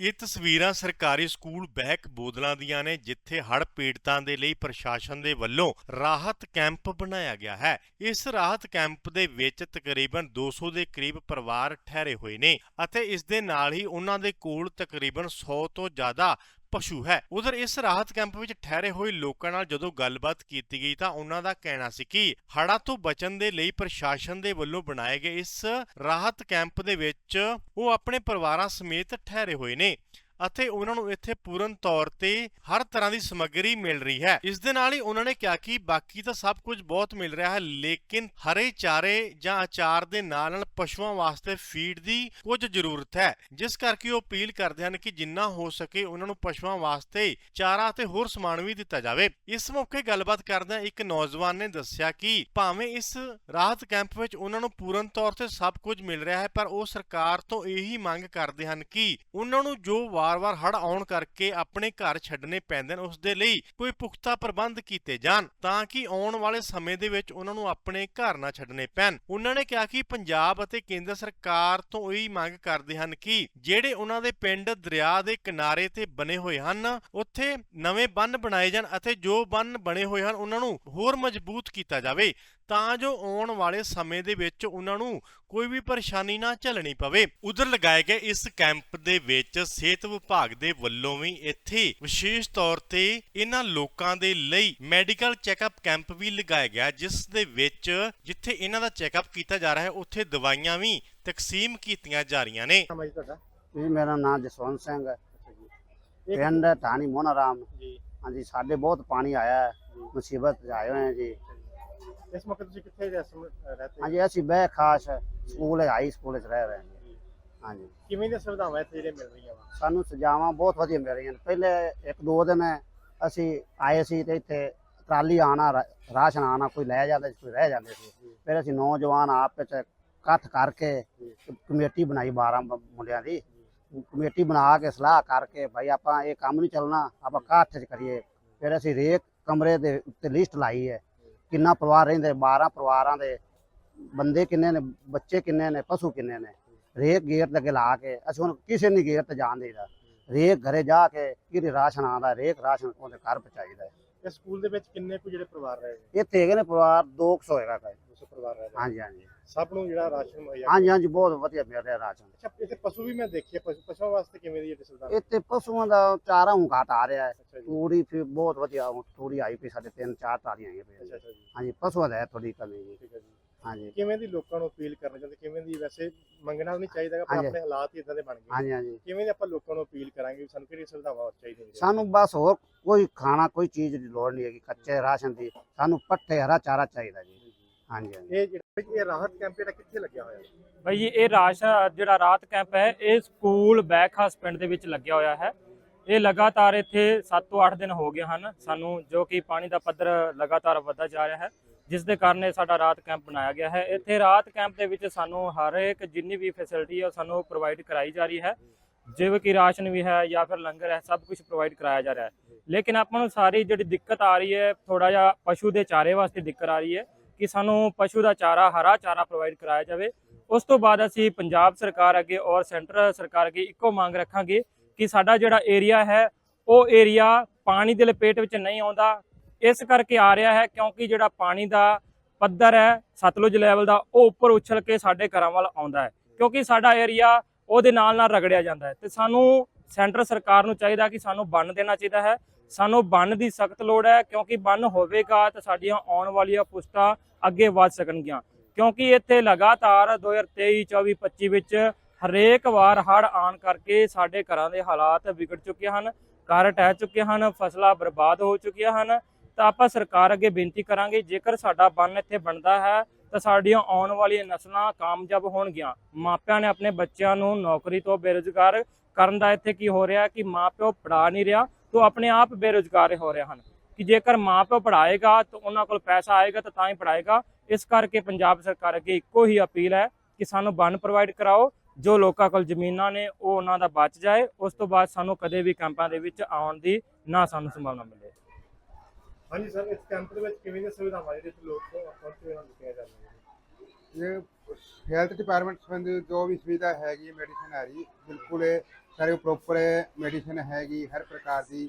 ਇਹ ਤਸਵੀਰਾਂ ਸਰਕਾਰੀ ਸਕੂਲ ਬਹਿਕ ਬੋਦਲਾਂ ਦੀਆਂ ਨੇ, ਜਿੱਥੇ ਹੜ੍ਹ ਪੀੜਤਾਂ ਦੇ ਲਈ ਪ੍ਰਸ਼ਾਸਨ ਦੇ ਵੱਲੋਂ ਰਾਹਤ ਕੈਂਪ ਬਣਾਇਆ ਗਿਆ ਹੈ। ਇਸ ਰਾਹਤ ਕੈਂਪ ਦੇ ਵਿੱਚ ਤਕਰੀਬਨ 200 ਦੇ ਕਰੀਬ ਪਰਿਵਾਰ ਠਹਿਰੇ ਹੋਏ ਨੇ ਅਤੇ ਇਸ ਦੇ ਨਾਲ ਹੀ ਉਹਨਾਂ ਦੇ ਕੋਲ ਤਕਰੀਬਨ 100 ਤੋਂ ਜ਼ਿਆਦਾ ਪਸ਼ੂ ਹੈ। ਉਧਰ ਇਸ ਰਾਹਤ ਕੈਂਪ ਵਿੱਚ ਠਹਿਰੇ ਹੋਏ ਲੋਕਾਂ ਨਾਲ ਜਦੋਂ ਗੱਲਬਾਤ ਕੀਤੀ ਗਈ ਤਾਂ ਉਹਨਾਂ ਦਾ ਕਹਿਣਾ ਸੀ ਕਿ ਹੜ੍ਹਾਂ ਤੋਂ ਬਚਣ ਦੇ ਲਈ ਪ੍ਰਸ਼ਾਸਨ ਦੇ ਵੱਲੋਂ ਬਣਾਏ ਗਏ ਇਸ ਰਾਹਤ ਕੈਂਪ ਦੇ ਵਿੱਚ ਉਹ ਆਪਣੇ ਪਰਿਵਾਰਾਂ ਸਮੇਤ ਠਹਿਰੇ ਹੋਏ ਨੇ। ਅਤੇ ਉਹਨਾਂ ਨੂੰ ਇੱਥੇ ਪੂਰਨ ਤੌਰ ਤੇ ਹਰ ਤਰ੍ਹਾਂ ਦੀ ਸਮੱਗਰੀ ਮਿਲ ਰਹੀ ਹੈ। ਇਸ ਦੇ ਨਾਲ ਹੀ ਉਹਨਾਂ ਨੇ ਕਿਹਾ ਕਿ ਬਾਕੀ ਤਾਂ ਸਭ ਕੁਝ ਬਹੁਤ ਮਿਲ ਰਿਹਾ ਹੈ, ਲੇਕਿਨ ਹਰੇ ਚਾਰੇ ਜਾਂ ਅਚਾਰ ਦੇ ਨਾਲ ਨਾਲ ਪਸ਼ੂਆਂ ਵਾਸਤੇ ਫੀਡ ਦੀ ਕੁਝ ਜ਼ਰੂਰਤ ਹੈ। ਜਿਸ ਕਰਕੇ ਉਹ ਅਪੀਲ ਕਰਦੇ ਹਨ ਕਿ ਜਿੰਨਾ ਹੋ ਸਕੇ ਉਹਨਾਂ ਨੂੰ ਪਸ਼ੂਆਂ ਵਾਸਤੇ ਚਾਰਾ ਅਤੇ ਹੋਰ ਸਮਾਨ ਵੀ ਦਿੱਤਾ ਜਾਵੇ। ਇਸ ਮੌਕੇ ਗੱਲਬਾਤ ਕਰਦਿਆਂ ਇੱਕ ਨੌਜਵਾਨ ਨੇ ਦੱਸਿਆ ਕਿ ਭਾਵੇਂ ਇਸ ਰਾਹਤ ਕੈਂਪ ਵਿੱਚ ਉਹਨਾਂ ਨੂੰ ਪੂਰਨ ਤੌਰ ਤੇ ਸਭ ਕੁਝ ਮਿਲ ਰਿਹਾ ਹੈ, ਪਰ ਉਹ ਸਰਕਾਰ ਤੋਂ ਇਹੀ ਮੰਗ ਕਰਦੇ ਹਨ ਕਿ ਉਹਨਾਂ ਨੂੰ ਜੋ ਵਾਰ-ਵਾਰ ਹੜ੍ਹ ਆਉਣ ਕਰਕੇ ਆਪਣੇ ਘਰ ਛੱਡਣੇ ਪੈਂਦੇ ਨੇ, ਉਸ ਦੇ ਲਈ ਕੋਈ ਪੁਖਤਾ ਪ੍ਰਬੰਧ ਕੀਤੇ ਜਾਣ ਤਾਂ ਕਿ ਆਉਣ ਵਾਲੇ ਸਮੇਂ ਦੇ ਵਿੱਚ ਉਹਨਾਂ ਨੂੰ ਆਪਣੇ ਘਰ ਨਾ ਛੱਡਣੇ ਪੈਣ। ਉਹਨਾਂ ਨੇ ਕਿਹਾ ਕਿ ਪੰਜਾਬ ਅਤੇ ਕੇਂਦਰ ਸਰਕਾਰ ਤੋਂ ਇਹ ਮੰਗ ਕਰਦੇ ਹਨ ਕਿ ਜਿਹੜੇ ਉਹਨਾਂ ਦੇ ਪਿੰਡ ਦਰਿਆ ਦੇ ਕਿਨਾਰੇ ਤੇ ਬਣੇ ਹੋਏ ਹਨ, ਉੱਥੇ ਨਵੇਂ ਬੰਨ ਬਣਾਏ ਜਾਣ ਅਤੇ ਜੋ ਬੰਨ ਬਣੇ ਹੋਏ ਹਨ, ਉਹਨਾਂ ਨੂੰ ਹੋਰ ਮਜ਼ਬੂਤ ਕੀਤਾ ਜਾਵੇ। ਤਾਂ ਜੋ ਆਉਣ ਵਾਲੇ ਸਮੇਂ ਦੇ ਵਿੱਚ ਉਹਨਾਂ ਨੂੰ ਕੋਈ ਵੀ ਪਰੇਸ਼ਾਨੀ ਨਾ ਝੱਲਣੀ ਪਵੇ। ਉਧਰ ਲਗਾਏ ਗਏ ਇਸ ਕੈਂਪ ਦੇ ਵਿੱਚ ਸਿਹਤ ਵਿਭਾਗ ਦੇ ਵੱਲੋਂ ਵੀ ਇੱਥੇ ਵਿਸ਼ੇਸ਼ ਤੌਰ ਤੇ ਇਹਨਾਂ ਲੋਕਾਂ ਦੇ ਲਈ ਮੈਡੀਕਲ ਚੈੱਕਅਪ ਕੈਂਪ ਵੀ ਲਗਾਇਆ ਗਿਆ ਜਿਸ ਦੇ ਵਿੱਚ ਜਿੱਥੇ ਇਹਨਾਂ ਦਾ ਚੈੱਕਅਪ ਕੀਤਾ ਜਾ ਰਿਹਾ ਹੈ ਉੱਥੇ ਦਵਾਈਆਂ ਵੀ ਤਕਸੀਮ ਕੀਤੀਆਂ ਜਾ ਰਹੀਆਂ ਨੇ। ਤੁਹਾਡਾ? ਜੀ ਮੇਰਾ ਨਾਮ ਜਸਵੰਤ ਸਿੰਘ ਹੈ। ਪਿੰਡ ਢਾਣੀ ਮੋਹਨਾ ਰਾਮ ਜੀ। ਹਾਂਜੀ ਸਾਡੇ ਬਹੁਤ ਪਾਣੀ ਆਇਆ ਹੈ। ਮੁਸੀਬਤ ਆਏ ਹੋਏ ਹਾਂ ਜੀ। ਇਸ ਮੌਕੇ ਤੁਸੀਂ ਕਿੱਥੇ ਰਹਤੇ? ਹਾਂਜੀ ਅਸੀਂ ਬਹਿ ਖਾਸ ਸਕੂਲ ਹਾਈ ਸਕੂਲ 'ਚ ਰਹਿ ਰਹੇ ਹਾਂ। ਹਾਂਜੀ। ਕਿਵੇਂ ਦੀਆਂ ਸੁਵਿਧਾਵਾਂ ਇੱਥੇ ਜਿਹੜੇ ਮਿਲ ਰਹੀਆਂ ਵਾ? ਸਾਨੂੰ ਸਜਾਵਾਂ ਬਹੁਤ ਵਧੀਆ ਮਿਲ ਰਹੀਆਂ ਨੇ। ਪਹਿਲੇ ਇੱਕ ਦੋ ਦਿਨ ਅਸੀਂ ਆਏ ਸੀ ਤੇ ਇੱਥੇ ਟਰਾਲੀ ਆਣਾ ਰਾਸ਼ਨ ਆਣਾ ਕੋਈ ਲੈ ਜਾਂਦਾ ਸੀ ਕੋਈ ਰਹਿ ਜਾਂਦੇ ਸੀ। ਫਿਰ ਅਸੀਂ ਨੌਜਵਾਨ ਆਪ ਵਿੱਚ ਇਕੱਠ ਕਰਕੇ। ਕਮੇਟੀ ਬਣਾਈ 12 ਬ- ਮੁੰਡਿਆਂ ਦੀ। ਕਮੇਟੀ ਬਣਾ ਕੇ ਸਲਾਹ ਕਰਕੇ ਭਾਈ ਆਪਾਂ ਇਹ ਕੰਮ ਨਹੀਂ ਚੱਲਣਾ ਆਪਾਂ ਇਕੱਠ 'ਚ ਕਰੀਏ। ਫਿਰ ਅਸੀਂ ਰੇਕ ਕਮਰੇ ਦੇ ਉੱਤੇ ਲਿਸਟ ਲਾਈ ਹੈ। ਕਿੰਨਾ ਪਰਿਵਾਰ ਰਹਿੰਦੇ 12 ਪਰਿਵਾਰਾਂ ਦੇ ਬੰਦੇ ਕਿੰਨੇ ਨੇ ਬੱਚੇ ਕਿੰਨੇ ਨੇ ਪਸ਼ੂ ਕਿੰਨੇ ਨੇ? ਰੇਕ ਗੇਟ ਅੱਗੇ ਲਾ ਕੇ ਅਸੀਂ ਹੁਣ ਕਿਸੇ ਨਹੀਂ ਗੇਟ ਤੇ ਜਾਣ ਦੇਈਦਾ। ਰੇਕ ਘਰੇ ਜਾ ਕੇ ਕਿਹਦੇ ਰਾਸ਼ਨ ਆਉਂਦਾ ਰੇਕ ਰਾਸ਼ਨ ਉਹਦੇ ਘਰ ਪਹੁੰਚਾਈਦਾ। ਇਸ ਸਕੂਲ ਦੇ ਵਿੱਚ ਕਿੰਨੇ ਕੁ ਜਿਹੜੇ ਪਰਿਵਾਰ ਰਹੇ ਨੇ ਇੱਥੇ ਹੈਗੇ ਨੇ ਪਰਿਵਾਰ 200 ਹੈਗਾ ਕੋਈ 200 ਪਰਿਵਾਰ ਰਹੇ ਨੇ ਹਾਂਜੀ ਹਾਂਜੀ। ਸਭ ਨੂੰ ਜਿਹੜਾ ਰਾਸ਼ਨ ਮੁਹੱਈਆ ਹਾਂਜੀ ਹਾਂਜੀ ਬਹੁਤ ਵਧੀਆ ਮਿਲ ਰਿਹਾ ਰਾਸ਼ਨ। ਅੱਛਾ ਇੱਥੇ ਪਸ਼ੂ ਵੀ ਮੈਂ ਦੇਖੇ ਪਸ਼ੂ ਪਸ਼ੂਆਂ ਵਾਸਤੇ ਕਿਵੇਂ ਦੀ ਸੁਵਿਧਾ ਇੱਥੇ ਪਸ਼ੂਆਂ ਦਾ ਚਾਰਾ ਹੁਣ ਘੱਟ ਆ ਰਿਹਾ ਹੈ। ਤੂੜੀ ਫਿਰ ਬਹੁਤ ਵਧੀਆ ਹੁਣ ਤੂੜੀ ਆਈ ਪਈ ਸਾਡੇ ਤਿੰਨ ਚਾਰ ਟਾਲੀਆਂ ਆਈਆਂ ਅੱਛਾ ਪਈਆਂ ਅੱਛਾ ਜੀ। ਹਾਂਜੀ ਪਸ਼ੂਆਂ ਦਾ ਹੈ ਥੋੜੀ ਕਮੀ ਜੀ। ਠੀਕ ਹੈ ਜੀ। ਹਾਂਜੀ। ਕਿਵੇਂ ਦੀ ਲੋਕਾਂ ਨੂੰ ਅਪੀਲ ਕਰਨਾ ਚਾਹੁੰਦੇ? ਕਿਵੇਂ ਦੀ ਵੈਸੇ ਮੰਗਣਾ ਨਹੀਂ ਚਾਹੀਦਾ ਪਰ। ਆਪਣੇ ਹਾਲਾਤ ਹੀ ਇਦਾਂ ਦੇ ਬਣ ਗਏ। ਹਾਂਜੀ ਹਾਂਜੀ। ਕਿਵੇਂ ਦੇ ਆਪਾਂ ਲੋਕਾਂ ਨੂੰ ਅਪੀਲ ਕਰਾਂਗੇ ਸਾਨੂੰ ਕਿਹੜੀ ਸੁਵਿਧਾਵਾਂ ਹੋਰ ਚਾਹੀਦੀਆਂ ਨੇ? ਸਾਨੂੰ ਬਸ ਹੋਰ ਕੋਈ ਖਾਣਾ ਕੋਈ ਚੀਜ਼ ਦੀ ਲੋੜ ਨਹੀਂ ਹੈਗੀ ਕੱਚੇ ਰਾਸ਼ਨ ਦੀ। ਸਾਨੂੰ ਪੱਠੇ ਹਰਾ ਚਾਰਾ ਚਾਹੀਦਾ ਜੀ। ਹਾਂਜੀ ਹਾਂਜੀ। ਇਹ ਜਿਹੜਾ ਇਹ ਰਾਹਤ ਕੈਂਪ ਜਿਹੜਾ ਕਿੱਥੇ ਲੱਗਿਆ ਹੋਇਆ ਹੈ ਭਾਈ ਜੀ ਇਹ ਰਾਸ਼ ਜਿਹੜਾ ਰਾਤ ਕੈਂਪ ਹੈ ਇਹ ਸਕੂਲ ਬੈਖਾਸ ਪਿੰਡ ਦੇ ਵਿੱਚ ਲੱਗਿਆ ਹੋਇਆ ਹੈ। ਇਹ ਲਗਾਤਾਰ ਇੱਥੇ 7 ਤੋਂ 8 ਦਿਨ ਹੋ ਗਏ ਹਨ। ਸਾਨੂੰ ਜੋ ਕਿ ਪਾਣੀ ਦਾ ਪੱਧਰ ਲਗਾਤਾਰ ਵਧਦਾ ਜਾ ਰਿਹਾ ਹੈ, ਜਿਸ ਦੇ ਕਾਰਨ ਇਹ ਸਾਡਾ ਰਾਤ ਕੈਂਪ ਬਣਾਇਆ ਗਿਆ ਹੈ। ਇੱਥੇ ਰਾਤ ਕੈਂਪ ਦੇ ਵਿੱਚ ਸਾਨੂੰ ਹਰ ਇੱਕ ਜਿੰਨੀ ਵੀ ਫੈਸਿਲਿਟੀ ਹੈ ਉਹ ਸਾਨੂੰ ਪ੍ਰੋਵਾਈਡ ਕਰਾਈ ਜਾ ਰਹੀ ਹੈ। ਜਿਵੇਂ ਕਿ ਰਾਸ਼ਨ ਵੀ ਹੈ ਜਾਂ ਫਿਰ ਲੰਗਰ ਹੈ, ਸਭ ਕੁਝ ਪ੍ਰੋਵਾਈਡ ਕਰਾਇਆ ਜਾ ਰਿਹਾ ਹੈ। ਲੇਕਿਨ ਆਪਾਂ ਨੂੰ ਸਾਰੀ ਜਿਹੜੀ ਦਿੱਕਤ ਆ ਰਹੀ ਹੈ ਥੋੜਾ ਜਿਹਾ ਪਸ਼ੂ ਦੇ ਚਾਰੇ ਵਾਸਤੇ ਦਿੱਕਤ ਆ ਰਹੀ ਹੈ ਕਿ ਸਾਨੂੰ ਪਸ਼ੂ ਦਾ ਚਾਰਾ, ਹਰਾ ਚਾਰਾ ਪ੍ਰੋਵਾਈਡ ਕਰਾਇਆ ਜਾਵੇ। ਉਸ ਤੋਂ ਬਾਅਦ ਅਸੀਂ ਪੰਜਾਬ ਸਰਕਾਰ ਅੱਗੇ ਔਰ ਸੈਂਟਰ ਸਰਕਾਰ ਅੱਗੇ ਇੱਕੋ ਮੰਗ ਰੱਖਾਂਗੇ ਕਿ ਸਾਡਾ ਜਿਹੜਾ ਏਰੀਆ ਹੈ, ਉਹ ਏਰੀਆ ਪਾਣੀ ਦੇ ਲਪੇਟ ਵਿੱਚ ਨਹੀਂ ਆਉਂਦਾ। ਇਸ ਕਰਕੇ ਆ ਰਿਹਾ ਹੈ ਕਿਉਂਕਿ ਜਿਹੜਾ ਪਾਣੀ ਦਾ ਪੱਧਰ ਹੈ, ਸਤਲੁਜ ਲੈਵਲ ਦਾ, ਉਹ ਉੱਪਰ ਉਛਲ ਕੇ ਸਾਡੇ ਘਰਾਂ ਵੱਲ ਆਉਂਦਾ ਹੈ। ਕਿਉਂਕਿ ਸਾਡਾ ਏਰੀਆ ਉਹਦੇ ਨਾਲ ਨਾਲ ਰਗੜਿਆ ਜਾਂਦਾ ਹੈ। ਤੇ ਸਾਨੂੰ ਸੈਂਟਰ ਸਰਕਾਰ ਨੂੰ ਚਾਹੀਦਾ ਕਿ ਸਾਨੂੰ ਬੰਨ ਦੇਣਾ ਚਾਹੀਦਾ ਹੈ। ਸਾਨੂੰ ਬੰਨ ਦੀ ਸਖਤ ਲੋੜ ਹੈ, ਕਿਉਂਕਿ ਬੰਨ ਹੋਵੇਗਾ ਤਾਂ ਸਾਡੀਆਂ ਆਉਣ ਵਾਲੀਆਂ ਪੁਸਤਾਂ ਅੱਗੇ ਵਧ ਸਕਣਗੀਆਂ। ਕਿਉਂਕਿ ਇੱਥੇ ਲਗਾਤਾਰ 2023 24 25 ਵਿੱਚ ਹਰੇਕ ਵਾਰ ਹੜ੍ਹ ਆਉਣ ਕਰਕੇ ਸਾਡੇ ਘਰਾਂ ਦੇ ਹਾਲਾਤ ਵਿਗੜ ਚੁੱਕੇ ਹਨ, ਘਰ ਟਹਿ ਚੁੱਕੇ ਹਨ, ਫਸਲਾਂ ਬਰਬਾਦ ਹੋ ਚੁੱਕੀਆਂ ਹਨ। ਤਾਂ ਆਪਾਂ ਸਰਕਾਰ ਅੱਗੇ ਬੇਨਤੀ ਕਰਾਂਗੇ, ਜੇਕਰ ਸਾਡਾ ਬੰਨ ਇੱਥੇ ਬਣਦਾ ਹੈ, ਤਾਂ ਸਾਡੀਆਂ ਆਉਣ ਵਾਲੀਆਂ ਨਸਲਾਂ ਕਾਮਯਾਬ ਹੋਣਗੀਆਂ। ਮਾਪਿਆਂ ਨੇ ਆਪਣੇ ਬੱਚਿਆਂ ਨੂੰ ਨੌਕਰੀ ਤੋਂ ਬੇਰੁਜ਼ਗਾਰ ਕਰਨ ਦਾ ਇੱਥੇ ਕੀ ਹੋ ਰਿਹਾ ਕਿ ਮਾਪਿਓ ਪੜਾ ਨਹੀਂ ਰਿਹਾ, ਤਾਂ ਆਪਣੇ ਆਪ ਬੇਰੁਜ਼ਗਾਰ ਹੋ ਰਹੇ ਹਨ। ਕਿ ਜੇਕਰ ਮਾਪਿਓ ਪੜਾਏਗਾ ਤਾਂ ਉਹਨਾਂ ਕੋਲ ਪੈਸਾ ਆਏਗਾ, ਤਾਂ ਤਾਂ ਹੀ ਪੜਾਏਗਾ ਇਸ ਕਰਕੇ ਪੰਜਾਬ ਸਰਕਾਰ ਅੱਗੇ ਇੱਕੋ ਹੀ ਅਪੀਲ ਹੈ ਕਿ ਸਾਨੂੰ ਬੰਨ ਪ੍ਰੋਵਾਈਡ ਕਰਾਓ ਜੋ ਲੋਕਾਂ ਕੋਲ ਜ਼ਮੀਨਾਂ ਨੇ ਉਹ ਉਹਨਾਂ ਦਾ ਬਚ ਜਾਏ। ਉਸ ਤੋਂ ਬਾਅਦ ਸਾਨੂੰ ਕਦੇ ਵੀ ਕੈਂਪਾਂ ਦੇ ਵਿੱਚ ਆਉਣ ਦੀ ਨਾ ਸਾਨੂੰ ਸੰਭਾਵਨਾ ਮਿਲੇ। ਹਾਂਜੀ ਸਰ ਇਸ ਕੈਂਪ ਦੇ ਵਿੱਚ ਕਿਵੇਂ ਦੀਆਂ ਸੁਵਿਧਾਵਾਂ ਜਿਹੜੇ ਲੋਕ ਪਹੁੰਚੇ ਉਹਨਾਂ ਨੂੰ ਦਿੱਤੀਆਂ ਜਾਂਦੀਆਂ ਨੇ? ਇਹ ਹੈਲਥ ਡਿਪਾਰਟਮੈਂਟ ਸੰਬੰਧੀ ਜੋ ਵੀ ਸੁਵਿਧਾ ਹੈਗੀ ਮੈਡੀਸਨ ਆ ਰਹੀ ਬਿਲਕੁਲ ਇਹ ਸਾਰੇ ਪ੍ਰੋਪਰ ਮੈਡੀਸਿਨ ਹੈਗੀ ਹਰ ਪ੍ਰਕਾਰ ਦੀ।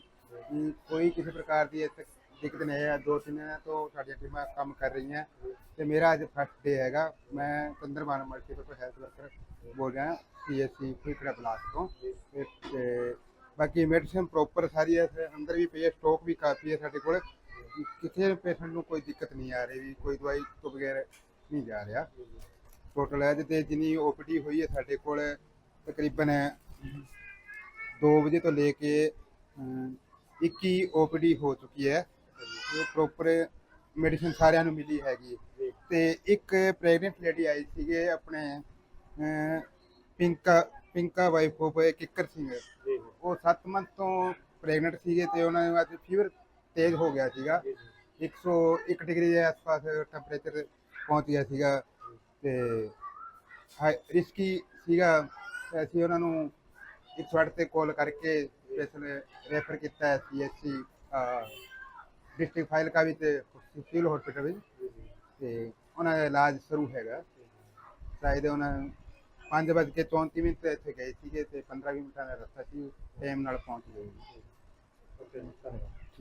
ਕੋਈ ਕਿਸੇ ਪ੍ਰਕਾਰ ਦੀ ਇੱਥੇ ਦਿੱਕਤ ਨਹੀਂ ਹੈ। ਦੋ ਤਿੰਨ ਦਿਨਾਂ ਤੋਂ ਸਾਡੀਆਂ ਟੀਮਾਂ ਕੰਮ ਕਰ ਰਹੀਆਂ। ਤੇ ਮੇਰਾ ਅੱਜ ਫਸਟ ਡੇ ਹੈਗਾ। ਮੈਂ ਚੰਦਰਮਾਨ ਮਲਟੀਪਲ ਹੈਲਥ ਵਰਕਰ ਬੋਲ ਰਿਹਾ ਪੀਐਸਸੀ ਫੁਲਕੜਾ ਬਲਾਕ ਤੋਂ। ਤੇ- ਬਾਕੀ ਮੈਡੀਸਿਨ ਪ੍ਰੋਪਰ ਸਾਰੀ ਹੈ ਅੰਦਰ ਵੀ ਪਈ ਹੈ ਸਟਾਕ ਵੀ ਕਾਫੀ ਹੈ ਸਾਡੇ ਕੋਲ। ਕਿਸੇ ਪੇਸ਼ੈਂਟ ਨੂੰ ਕੋਈ ਦਿੱਕਤ ਨਹੀਂ ਆ ਰਹੀ ਵੀ ਕੋਈ ਦਵਾਈ ਤੋਂ ਬਗੈਰ ਨਹੀਂ ਜਾ ਰਿਹਾ। ਟੋਟਲ ਹੈ ਤੇ ਜਿੰਨੀ ਓਪੀਡੀ ਹੋਈ ਹੈ ਸਾਡੇ ਕੋਲ ਤਕਰੀਬਨ 2 ਵਜੇ ਤੋਂ ਲੈ ਕੇ ਅਮ, 21 ਓਪੀਡੀ ਹੋ ਚੁੱਕੀ ਹੈ। ਉਹ ਪ੍ਰੋਪਰ ਮੈਡੀਸਿਨ ਸਾਰਿਆਂ ਨੂੰ ਮਿਲੀ ਹੈਗੀ ਤੇ ਇੱਕ ਪ੍ਰੈਗਨੈਂਟ ਲੇਡੀ ਆਈ ਸੀਗੇ ਆਪਣੇ ਪਿੰਕਾ ਪਿੰਕਾ ਵਾਈਫ ਆਫ ਕਿੱਕਰ ਸਿੰਘ। ਉਹ 7 ਮੰਥ ਤੋਂ ਪ੍ਰੈਗਨੈਂਟ ਸੀਗੇ ਤੇ ਉਹਨਾਂ ਨੂੰ ਅੱਜ ਫੀਵਰ ਤੇਜ਼ ਹੋ ਗਿਆ ਸੀਗਾ। 101 ਡਿਗਰੀ ਦੇ ਆਸ-ਪਾਸ ਟੈਂਪਰੇਚਰ ਪਹੁੰਚ ਗਿਆ ਸੀਗਾ ਤੇ ਰਿਸਕੀ ਸੀਗਾ। ਅਸੀਂ ਉਹਨਾਂ ਨੂੰ 108 ਤੇ ਕਾਲ ਕਰਕੇ ਸਪੈਸ਼ਲ ਰੈਫਰ ਕੀਤਾ ਹੈ ਸੀਐਚਸੀ ਡਿਸਟ੍ਰਿਕਟ ਫਾਈਲ ਕਾ ਵੀ ਤੇ ਸਿਵਲ ਹਸਪੀਟਲ ਵਿੱਚ ਤੇ ਉਹਨਾਂ ਦਾ ਇਲਾਜ ਸ਼ੁਰੂ ਹੈਗਾ। ਸ਼ਾਇਦ ਉਹਨਾਂ ਨੂੰ 5:34 ਮਿੰਟ ਤੇ ਇੱਥੇ ਗਏ ਸੀਗੇ ਤੇ 15 ਮਿੰਟਾਂ ਦਾ ਰਸਤਾ ਸੀ ਟਾਈਮ ਨਾਲ ਪਹੁੰਚ ਗਏ। ਓਕੇ